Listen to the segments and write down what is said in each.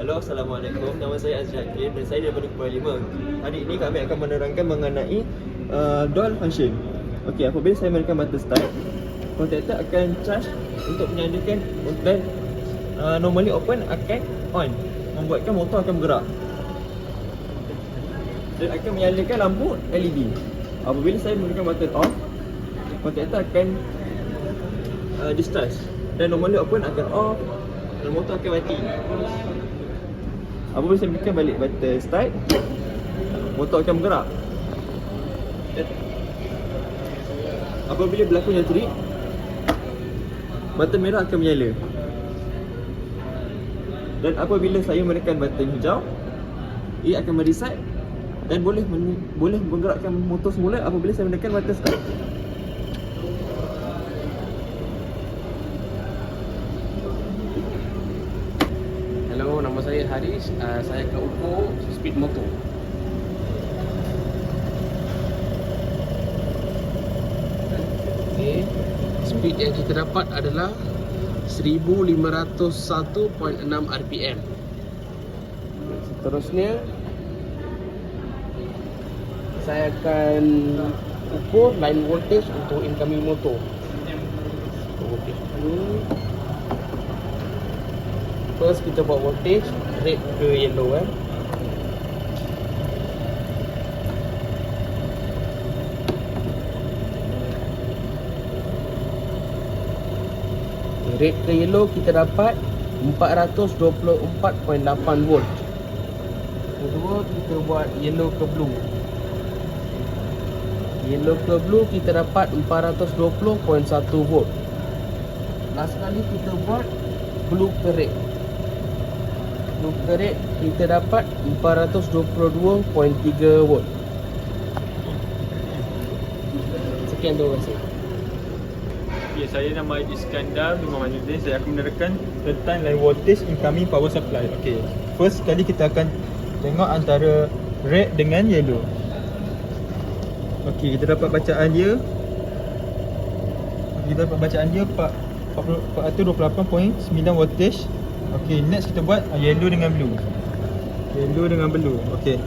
Halo, Assalamualaikum. Nama saya Azri Hakim dan saya daripada Kuala Lima. Hari ini kami akan menerangkan mengenai uh, dual function. Okey, apabila saya menekan button start, contactor akan charge untuk menyalakan dan uh, normally open akan on, membuatkan motor akan bergerak. Dan akan menyalakan lampu LED. Apabila saya menekan button off, contactor akan uh, discharge dan normally open akan off dan motor akan mati. Apabila saya tekan balik button start? Motor akan bergerak. Apabila berlaku yang trip Button merah akan menyala. Dan apabila saya menekan button hijau Ia akan mereset Dan boleh men- boleh menggerakkan motor semula Apabila saya menekan button start Hello, Haris. Uh, saya ke Oppo Speed Moto. Okay. Speed yang kita dapat adalah 1501.6 RPM. Seterusnya saya akan ukur line voltage untuk incoming motor. Dulu. First kita buat voltage red ke yellow eh. Red ke yellow kita dapat 424.8 volt. Kedua kita buat yellow ke blue. Yellow ke blue kita dapat 420.1 volt. Last kali kita buat blue ke red. Ke red kita dapat 422.3 volt. Sekian terima kasih. Okay, saya nama Aidi Iskandar bin Muhammadudin. Saya akan menerangkan tentang line voltage incoming power supply. Okey. First sekali kita akan tengok antara red dengan yellow. Okey, kita dapat bacaan dia. Kita dapat bacaan dia 428.9 voltage. Okey, next kita buat ah, yellow dengan blue. Yellow dengan blue. Okey.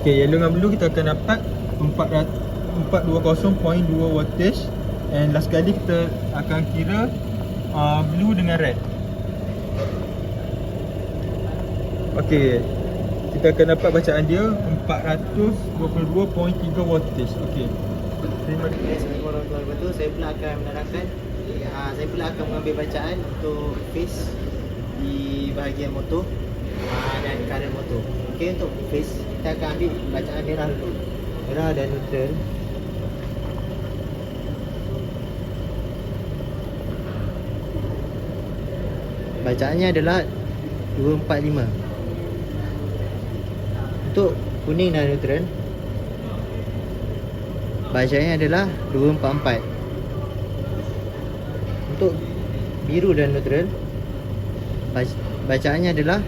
Okey, yellow dengan blue kita akan dapat 400 420.2 voltage and last kali kita akan kira uh, blue dengan red. Okey. Kita akan dapat bacaan dia 422.3 voltage. Okey. Terima kasih. Assalamualaikum warahmatullahi wabarakatuh. Saya pula akan menerangkan uh, saya pula akan mengambil bacaan untuk face di bahagian motor uh, dan current motor. Okey untuk face kita akan ambil bacaan merah dulu. Merah dan neutral. Bacaannya adalah 245. Untuk kuning dan neutral Bacaannya adalah 244 Untuk biru dan neutral bac- Bacaannya adalah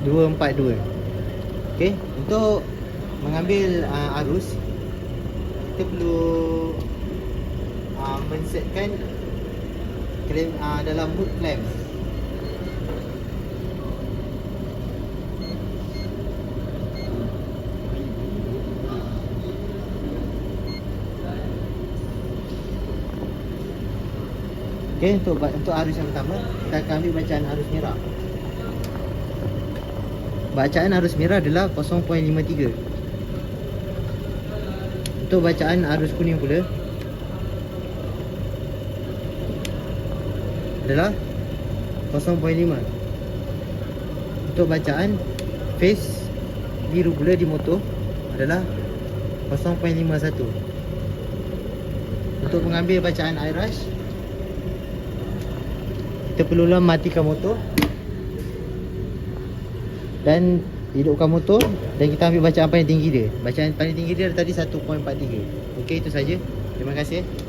Dua empat dua. Okay Untuk Mengambil uh, arus Kita perlu uh, Men-setkan uh, Dalam mood clamp Okey, untuk untuk arus yang pertama, kita akan ambil bacaan arus merah. Bacaan arus merah adalah 0.53. Untuk bacaan arus kuning pula adalah 0.5. Untuk bacaan phase biru pula di motor adalah 0.51. Untuk mengambil bacaan air rush kita perlulah matikan motor. Dan hidupkan motor dan kita ambil bacaan paling tinggi dia. Bacaan paling tinggi dia tadi 1.43 ok itu saja. Terima kasih